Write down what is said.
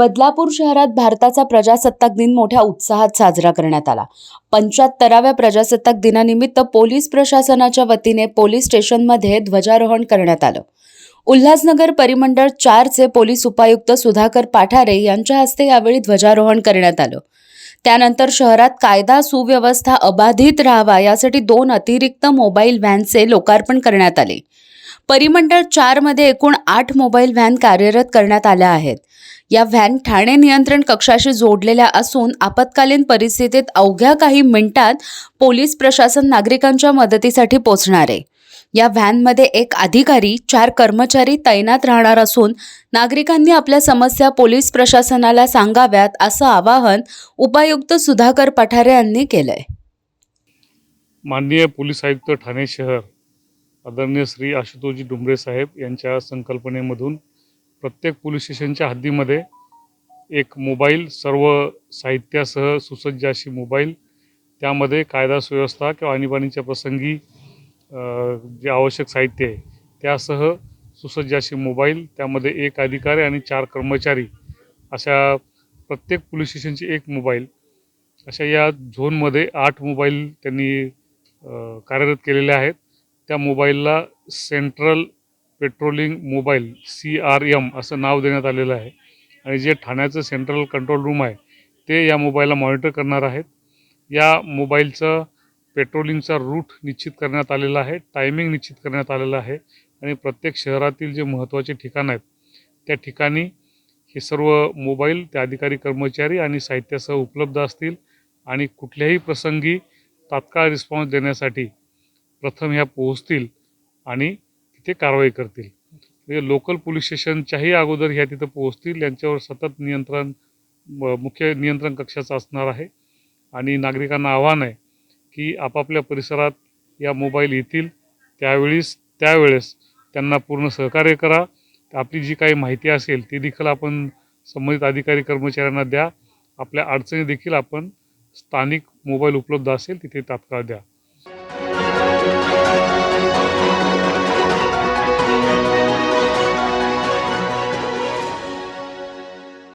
बदलापूर शहरात भारताचा प्रजासत्ताक दिन मोठ्या उत्साहात साजरा करण्यात आला. पंच्याहत्तराव्या प्रजासत्ताक दिनानिमित्त पोलीस प्रशासनाच्या वतीने पोलीस स्टेशनमध्ये ध्वजारोहण करण्यात आलं. उल्हासनगर परिमंडळ चारचे पोलीस उपायुक्त सुधाकर पाठारे यांच्या हस्ते यावेळी ध्वजारोहण करण्यात आलं. त्यानंतर शहरात कायदा सुव्यवस्था अबाधित राहावा यासाठी दोन अतिरिक्त मोबाईल व्हॅनचे लोकार्पण करण्यात आले. परिमंडळ चारमध्ये एकूण आठ मोबाईल व्हॅन कार्यरत करण्यात आल्या आहेत. या व्हॅन ठाणे नियंत्रण कक्षाशी जोडलेल्या असून आपत्कालीन परिस्थितीत अवघ्या काही मिनिटात पोलीस प्रशासन नागरिकांच्या मदतीसाठी पोहोचणार. आहे या व्हॅनमध्ये एक अधिकारी चार कर्मचारी तैनात राहणार असून नागरिकांनी आपल्या समस्या पोलीस प्रशासनाला सांगाव्यात असं आवाहन उपायुक्त सुधाकर पठारे यांनी केलंय. माननीय पोलीस आयुक्त ठाणे शहर आदरणीय श्री आशुतोषजी डुंबरे साहेब यांच्या संकल्पनेमधून प्रत्येक पोलीस स्टेशनच्या हद्दीमध्ये एक मोबाईल सर्व साहित्यासह सुसज्ज अशी मोबाईल त्यामध्ये कायदा सुव्यवस्था किंवा आणीबाणीच्या प्रसंगी जे आवश्यक साहित्य आहे त्यासह सुसज्ज अशी मोबाईल त्यामध्ये एक अधिकारी आणि चार कर्मचारी अशा प्रत्येक पोलीस स्टेशनची एक मोबाईल. अशा या झोनमध्ये आठ मोबाईल त्यांनी कार्यरत केलेले आहेत. त्या मोबाईलला central patrolling mobile C R M असं नाव देण्यात आलेलं आहे. आणि जे ठाण्याचं सेंट्रल कंट्रोल रूम आहे ते या मोबाईलला मॉनिटर करणार आहेत. या मोबाईलचं पेट्रोलिंगचा रूट निश्चित करण्यात आलेला आहे टायमिंग निश्चित करण्यात आलेलं आहे. आणि प्रत्येक शहरातील जे महत्त्वाचे ठिकाणं आहेत त्या ठिकाणी हे सर्व मोबाईल त्या अधिकारी कर्मचारी आणि साहित्यासह उपलब्ध असतील. आणि कुठल्याही प्रसंगी तात्काळ रिस्पॉन्स देण्यासाठी प्रथम ह्या पोहोचतील आणि तिथे कारवाई करतील. म्हणजे लोकल पोलीस स्टेशनच्याही अगोदर ह्या तिथं पोहोचतील. यांच्यावर सतत नियंत्रण मुख्य नियंत्रण कक्षाचं असणार आहे. आणि नागरिकांना आव्हान आहे की आपापल्या परिसरात या मोबाईल येतील. त्यावेळीस त्यावेळेस त्यांना पूर्ण सहकार्य करा. आपली जी काही माहिती असेल ती देखील आपण संबंधित अधिकारी कर्मचाऱ्यांना द्या. आपल्या अडचणी देखील आपण स्थानिक मोबाईल उपलब्ध असेल तिथे तात्काळ द्या.